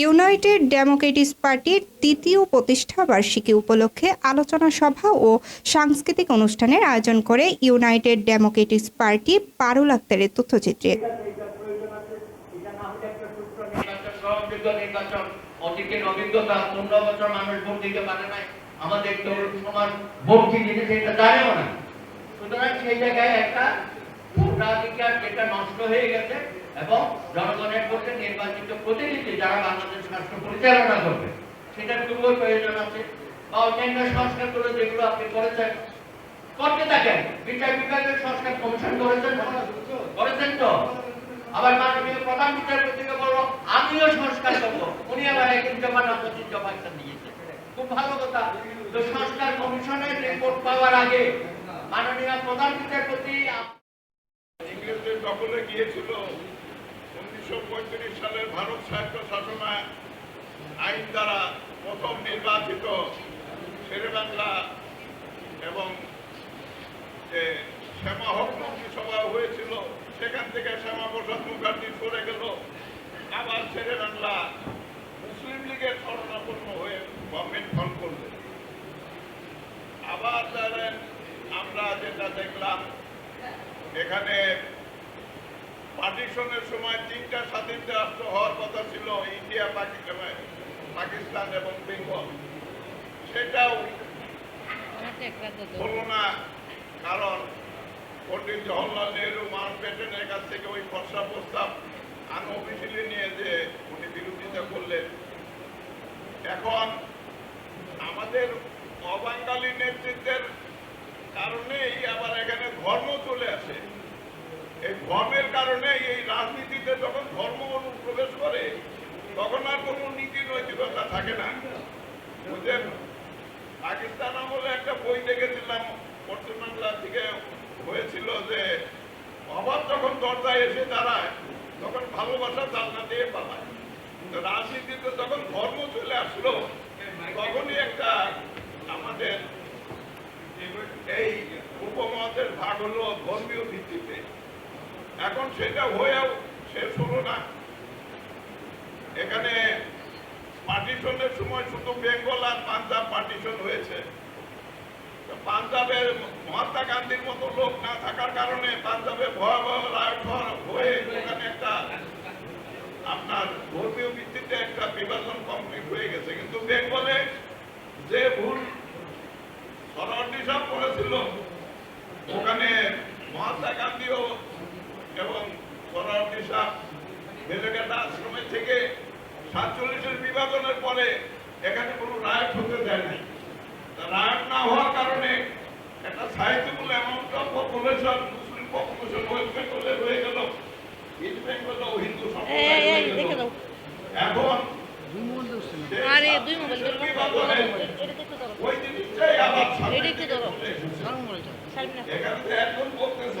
United ডেমোক্রেটিস পার্টির তৃতীয় প্রতিষ্ঠা বার্ষিকী উপলক্ষে আলোচনা সভা ও সাংস্কৃতিক অনুষ্ঠানের আয়োজন করে ইউনাইটেড ডেমোক্রেটিস পার্টি পারুল আক্তারের তথ্যচিত্রে। এবং জনগণের প্রতিনিধি যারা বাংলাদেশ রাষ্ট্র পরিচালনা করবে সেটার খুবই প্রয়োজন আছে। বা অন্যান্য সংস্কারগুলো যেগুলো আপনি করেছেন, করতে থাকেন। বিচার বিভাগের সংস্কার কমিশন করেছেন করেছেন তো? আবার মাননীয় প্রধান বিচারপতিকে বলল আমিও সংস্কার করব। উনি আবার এক জমা না পঁচিশ জমা একটা দিয়েছে খুব ভালো কথা। তো সংস্কার কমিশনের রিপোর্ট পাওয়ার আগে মাননীয় প্রধান বিচারপতি ইংরেজদের দখলে গিয়েছিল। উনিশশো পঁয়ত্রিশ সালের ভারত সাহিত্য শাসনা আইন দ্বারা প্রথম নির্বাচিত শেরেবাংলা এবং যে শ্যামা হক মন্ত্রিসভা হয়েছিল, সেখান থেকে শ্যামা প্রসাদ মুখার্জি সরে গেল। আবার শেরেবাংলা মুসলিম লীগের শরণাপন্ন হয়ে গভর্নমেন্ট ফল করলেন আবার আমরা যেটা দেখলাম, এখানে পার্টিশনের সময় তিনটা স্বাধীন রাষ্ট্র হওয়ার কথা ছিল ইন্ডিয়া পাকিস্তান পাকিস্তান এবং বেঙ্গল। সেটাও হলো না কারণ পন্ডিত জওহরলাল নেহরু মাউন্ট ব্যাটেনের কাছ থেকে ওই খসড়া প্রস্তাব আনঅফিসিয়ালি নিয়ে যে উনি বিরোধিতা করলেন। এখন আমাদের অবাঙ্গালী নেতৃত্বের কারণেই আবার এখানে ধর্ম চলে আসে। কারণে এই রাজনীতিতে যখন ধর্ম অনুপ্রবেশ করে, তখন আর কোনো নীতি নৈতিকতা থাকে না। বুঝলেন? পাকিস্তান আমলে একটা বই দেখেছিলাম পশ্চিমবাংলা থেকে হয়েছিল যে অভাব যখন দরজায় এসে দাঁড়ায়, তখন ভালোবাসা জানলা দিয়ে পালায়। রাজনীতিতে যখন ধর্ম চলে আসলো, তখনই একটা আমাদের এই উপমহাদেশ ভাগ হলো ধর্মীয় ভিত্তিতে। এখন সেটা হয়েও শেষ হলো না। এখানে পার্টিশনের সময় শুধু বেঙ্গল আর পাঞ্জাব পার্টিশন হয়েছে। পাঞ্জাবের মহাত্মা গান্ধীর মতো লোক না থাকার কারণে পাঞ্জাবে ভয়াবহ হয়ে ওখানে একটা আপনার ধর্মীয় ওখানে মহাত্মা গান্ধীও এবং সরওয়ার্দী সাহেব বেলেঘাটা আশ্রমের থেকে সাতচল্লিশের বিভাজনের পরে এখানে কোনো রায়ট হতে দেয় নাই। রায়ট না হওয়ার কারণে একটা sizeable amount of population Muslim population West বেঙ্গলে রয়ে গেল ইস্ট বেঙ্গল হিন্দু। এখন আরে দুই মোবাইল ওই জিনিসটাই আবার এখানে এখন বলতেছে